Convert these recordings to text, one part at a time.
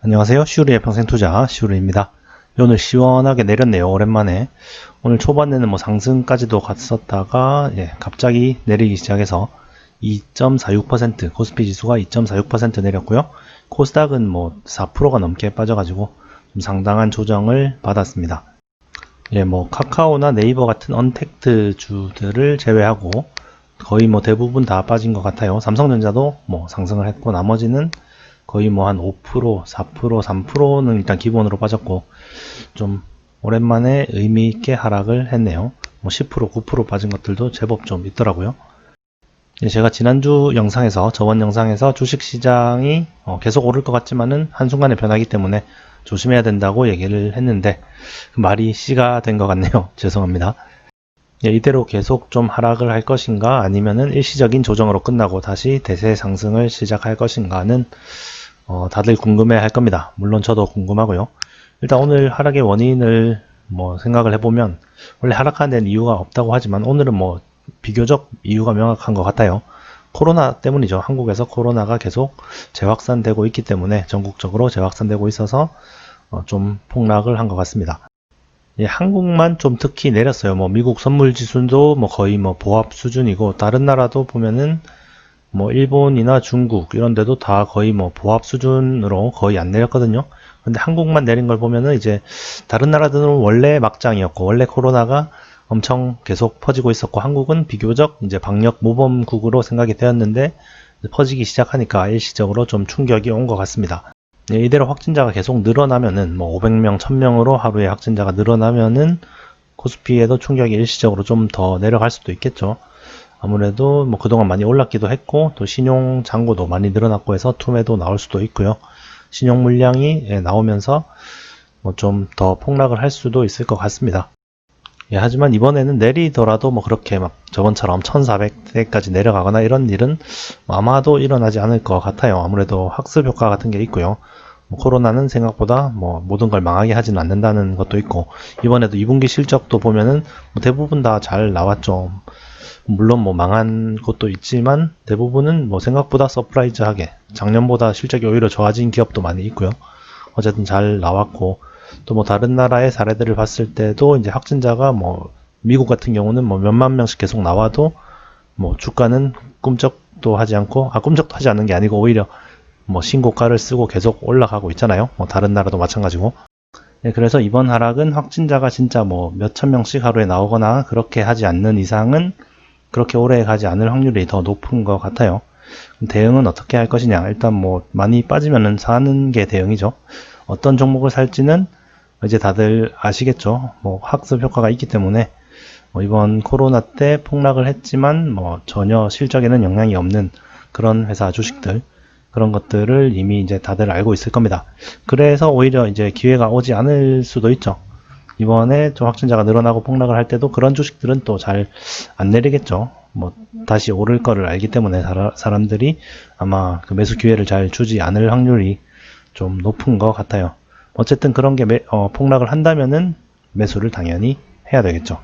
안녕하세요. 시우리의 평생 투자 시우리입니다. 오늘 시원하게 내렸네요. 오랜만에. 오늘 초반에는 뭐 상승까지도 갔었다가 예, 갑자기 내리기 시작해서 2.46% 코스피 지수가 2.46% 내렸고요. 코스닥은 뭐 4%가 넘게 빠져가지고 좀 상당한 조정을 받았습니다. 예, 뭐 카카오나 네이버 같은 언택트 주들을 제외하고 거의 뭐 대부분 다 빠진 것 같아요. 삼성전자도 뭐 상승을 했고 나머지는 거의 뭐 한 5%, 4%, 3%는 일단 기본으로 빠졌고 좀 오랜만에 의미 있게 하락을 했네요. 뭐 10%, 9% 빠진 것들도 제법 좀 있더라고요. 예, 제가 지난주 영상에서 저번 영상에서 주식 시장이 어, 계속 오를 것 같지만은 한순간에 변하기 때문에 조심해야 된다고 얘기를 했는데 그 말이 씨가 된 것 같네요. 죄송합니다. 예, 이대로 계속 좀 하락을 할 것인가 아니면은 일시적인 조정으로 끝나고 다시 대세 상승을 시작할 것인가는 어, 다들 궁금해 할 겁니다. 물론 저도 궁금하고요. 일단 오늘 하락의 원인을 뭐 생각을 해보면 원래 하락하는 이유가 없다고 하지만 오늘은 뭐 비교적 이유가 명확한 것 같아요. 코로나 때문이죠. 한국에서 코로나가 계속 재확산되고 있기 때문에 전국적으로 재확산되고 있어서 어, 좀 폭락을 한 것 같습니다. 예, 한국만 좀 특히 내렸어요. 뭐 미국 선물 지수도 뭐 거의 뭐 보합 수준이고 다른 나라도 보면은 뭐 일본이나 중국 이런 데도 다 거의 뭐 보합 수준으로 거의 안 내렸거든요. 근데 한국만 내린 걸 보면은 이제 다른 나라들은 원래 막장이었고 원래 코로나가 엄청 계속 퍼지고 있었고 한국은 비교적 이제 방역 모범국으로 생각이 되었는데 퍼지기 시작하니까 일시적으로 좀 충격이 온 것 같습니다. 네, 이대로 확진자가 계속 늘어나면은 뭐 500명, 1000명으로 하루에 확진자가 늘어나면은 코스피에도 충격이 일시적으로 좀 더 내려갈 수도 있겠죠. 아무래도 뭐 그동안 많이 올랐기도 했고 또 신용 잔고도 많이 늘어났고 해서 투매도 나올 수도 있고요. 신용 물량이 예, 나오면서 뭐 좀 더 폭락을 할 수도 있을 것 같습니다. 예, 하지만 이번에는 내리더라도 뭐 그렇게 막 저번처럼 1400대까지 내려가거나 이런 일은 아마도 일어나지 않을 것 같아요. 아무래도 학습 효과 같은 게 있고요. 뭐 코로나는 생각보다 뭐 모든 걸 망하게 하지는 않는다는 것도 있고 이번에도 2분기 실적도 보면은 뭐 대부분 다 잘 나왔죠. 물론 뭐 망한 곳도 있지만 대부분은 뭐 생각보다 서프라이즈하게 작년보다 실적이 오히려 좋아진 기업도 많이 있고요. 어쨌든 잘 나왔고 또 뭐 다른 나라의 사례들을 봤을 때도 이제 확진자가 뭐 미국 같은 경우는 뭐 몇만 명씩 계속 나와도 뭐 주가는 꿈쩍도 하지 않고 아 꿈쩍도 하지 않는 게 아니고 오히려 뭐 신고가를 쓰고 계속 올라가고 있잖아요. 뭐 다른 나라도 마찬가지고. 네, 그래서 이번 하락은 확진자가 진짜 뭐 몇천 명씩 하루에 나오거나 그렇게 하지 않는 이상은 그렇게 오래 가지 않을 확률이 더 높은 것 같아요. 대응은 어떻게 할 것이냐. 일단 뭐 많이 빠지면은 사는 게 대응이죠. 어떤 종목을 살지는 이제 다들 아시겠죠. 뭐 학습 효과가 있기 때문에 뭐 이번 코로나 때 폭락을 했지만 뭐 전혀 실적에는 영향이 없는 그런 회사 주식들 그런 것들을 이미 이제 다들 알고 있을 겁니다. 그래서 오히려 이제 기회가 오지 않을 수도 있죠. 이번에 좀 확진자가 늘어나고 폭락을 할 때도 그런 주식들은 또 잘 안 내리겠죠. 뭐 다시 오를 거를 알기 때문에 사람들이 아마 그 매수 기회를 잘 주지 않을 확률이 좀 높은 것 같아요. 어쨌든 그런 게 매- 어, 폭락을 한다면은 매수를 당연히 해야 되겠죠.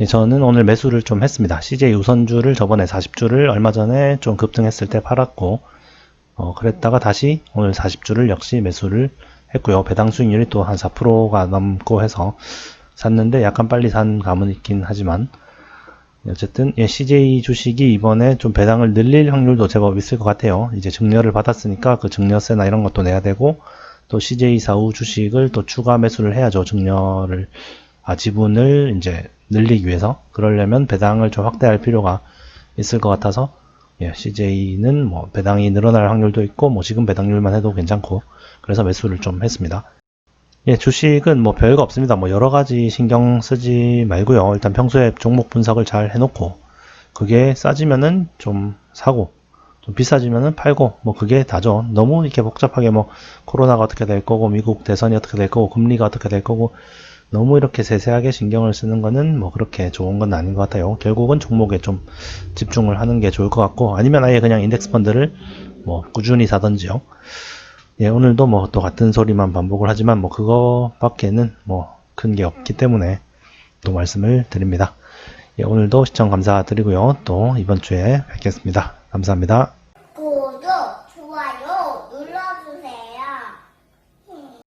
예, 저는 오늘 매수를 좀 했습니다. CJ 우선주를 저번에 40주를 얼마 전에 좀 급등했을 때 팔았고 어, 그랬다가 다시 오늘 40주를 역시 매수를 했고요. 배당 수익률이 또 한 4%가 넘고 해서 샀는데 약간 빨리 산 감은 있긴 하지만 어쨌든 예, CJ 주식이 이번에 좀 배당을 늘릴 확률도 제법 있을 것 같아요. 이제 증여를 받았으니까 그 증여세나 이런 것도 내야 되고 또 CJ 사후 주식을 또 추가 매수를 해야죠. 증여를 아 지분을 이제 늘리기 위해서 그러려면 배당을 좀 확대할 필요가 있을 것 같아서 예, CJ는 뭐 배당이 늘어날 확률도 있고 뭐 지금 배당률만 해도 괜찮고 그래서 매수를 좀 했습니다. 예, 주식은 뭐 별거 없습니다. 뭐 여러 가지 신경 쓰지 말고요. 일단 평소에 종목 분석을 잘 해놓고 그게 싸지면은 좀 사고 좀 비싸지면은 팔고 뭐 그게 다죠. 너무 이렇게 복잡하게 뭐 코로나가 어떻게 될 거고 미국 대선이 어떻게 될 거고 금리가 어떻게 될 거고 너무 이렇게 세세하게 신경을 쓰는 거는 뭐 그렇게 좋은 건 아닌 것 같아요. 결국은 종목에 좀 집중을 하는 게 좋을 것 같고 아니면 아예 그냥 인덱스 펀드를 뭐 꾸준히 사던지요. 예, 오늘도 뭐 또 같은 소리만 반복을 하지만 뭐 그거밖에는 뭐 큰 게 없기 때문에 또 말씀을 드립니다. 예, 오늘도 시청 감사드리고요. 또 이번 주에 뵙겠습니다. 감사합니다.